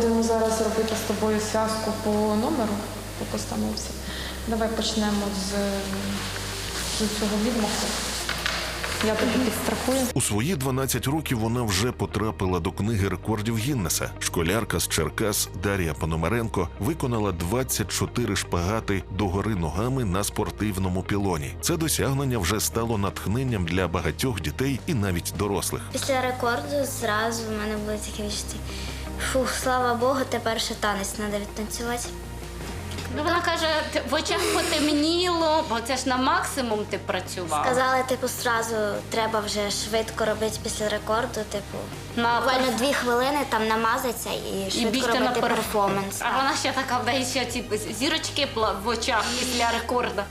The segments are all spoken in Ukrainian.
будемо зараз робити з тобою зв'язку по номеру, по постановці. Давай почнемо з, з цього відмаху. Я тобі підстрахую. У свої 12 років вона вже потрапила до книги рекордів Гіннеса. Школярка з Черкас Дар'я Пономаренко виконала 24 шпагати догори ногами на спортивному пілоні. Це досягнення вже стало натхненням для багатьох дітей і навіть дорослих. Після рекорду зразу в мене були такі відчуття. Фух, слава Богу, тепер ще танець треба відтанцювати. Ну, вона каже, «Ти- в очах потемніло, бо це ж на максимум ти працював. Сказали, типу, зразу треба вже швидко робити після рекорду, типу. На Буквально дві хвилини там намазатися і і швидко бігти на робити перф- перформанс. А вона ще така в неї ще ці зірочки пла- в очах після рекорду.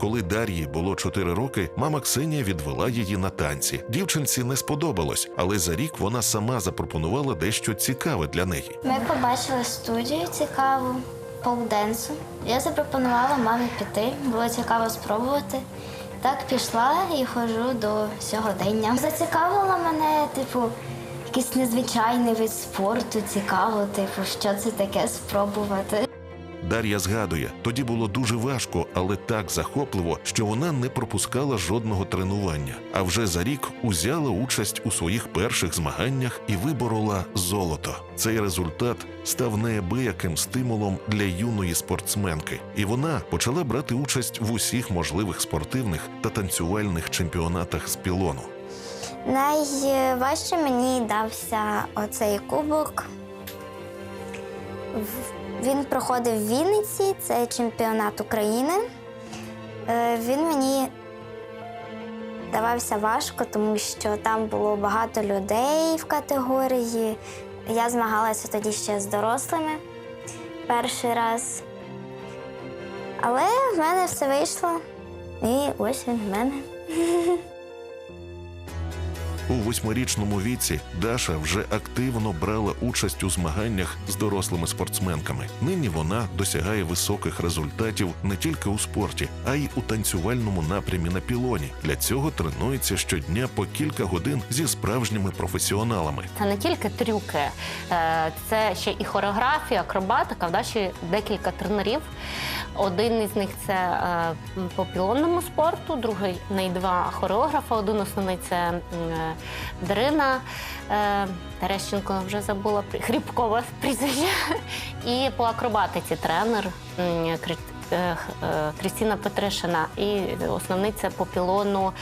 Коли Дар'ї було 4 роки, мама Ксенія відвела її на танці. Дівчинці не сподобалось, але за рік вона сама запропонувала дещо цікаве для неї. Ми побачили студію цікаву полденсу. Я запропонувала мамі піти, було цікаво спробувати. Так пішла і ходжу до сьогодення. Зацікавило мене, типу, якийсь незвичайний вид спорту, цікаво, типу, що це таке спробувати. Дар'я згадує, тоді було дуже важко, але так захопливо, що вона не пропускала жодного тренування. А вже за рік узяла участь у своїх перших змаганнях і виборола золото. Цей результат став неабияким стимулом для юної спортсменки, і вона почала брати участь в усіх можливих спортивних та танцювальних чемпіонатах з пілону. Найважче мені дався оцей кубок. Він проходив в Вінниці, це чемпіонат України. Е, Він мені давався важко, тому що там було багато людей в категорії. Я змагалася тоді ще з дорослими перший раз. Але в мене все вийшло. І ось він в мене. У восьмирічному віці Даша вже активно брала участь у змаганнях з дорослими спортсменками. Нині вона досягає високих результатів не тільки у спорті, а й у танцювальному напрямі на пілоні. Для цього тренується щодня по кілька годин зі справжніми професіоналами. Це не тільки трюки, е, це ще і хореографія, акробатика. В Даші декілька тренерів. Один із них це е, по пілонному спорту, другий неї два хореографа. Один основний це е, Дарина е, Терещенко, вже забула Хрібкова прізвище. І по акробатиці тренер м, Крі- е, е, Крістіна Петришина. І основний це по пілону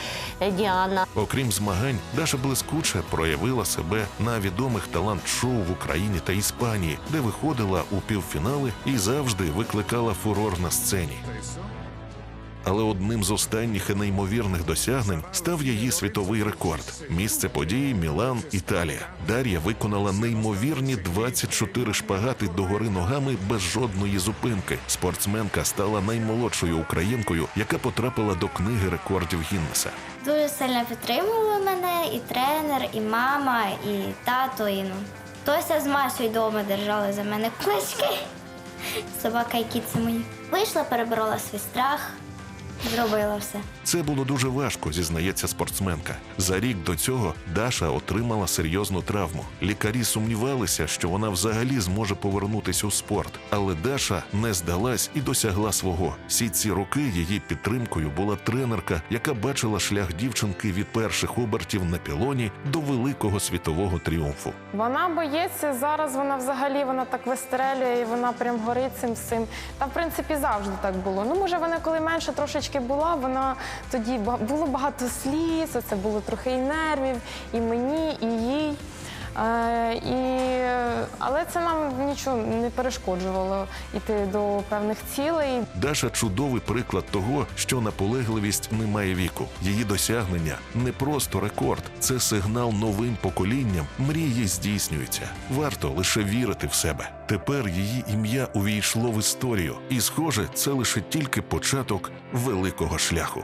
е, Діана. Окрім змагань, Даша блискуче проявила себе на відомих талант-шоу в Україні та Іспанії, де виходила у півфінали і завжди викликала фурор на сцені. Але одним з останніх і неймовірних досягнень став її світовий рекорд. Місце події Мілан, Італія. Дар'я виконала неймовірні 24 шпагати догори ногами без жодної зупинки. Спортсменка стала наймолодшою українкою, яка потрапила до книги рекордів Гіннеса. Дуже сильно підтримували мене і тренер, і мама, і тато, і ну. Тося з Машою вдома держали за мене кулачки. Собака і кіт це мої. Вийшла, переборола свій страх, зробила все. Це було дуже важко, зізнається спортсменка. За рік до цього Даша отримала серйозну травму. Лікарі сумнівалися, що вона взагалі зможе повернутися у спорт. Але Даша не здалась і досягла свого. Всі ці роки її підтримкою була тренерка, яка бачила шлях дівчинки від перших обертів на пілоні до великого світового тріумфу. Вона боїться зараз. Вона взагалі вона так вистрелює, і вона прям горить цим всім. Та в принципі завжди так було. Ну може вона коли менше трошечки була, вона тоді було багато сліз. Це було трохи і нервів, і мені, і їй. Е, і, але це нам нічого не перешкоджувало йти до певних цілей. Даша чудовий приклад того, що наполегливість не має віку. Її досягнення не просто рекорд, це сигнал новим поколінням. Мрії здійснюються. Варто лише вірити в себе. Тепер її ім'я увійшло в історію, і, схоже, це лише тільки початок великого шляху.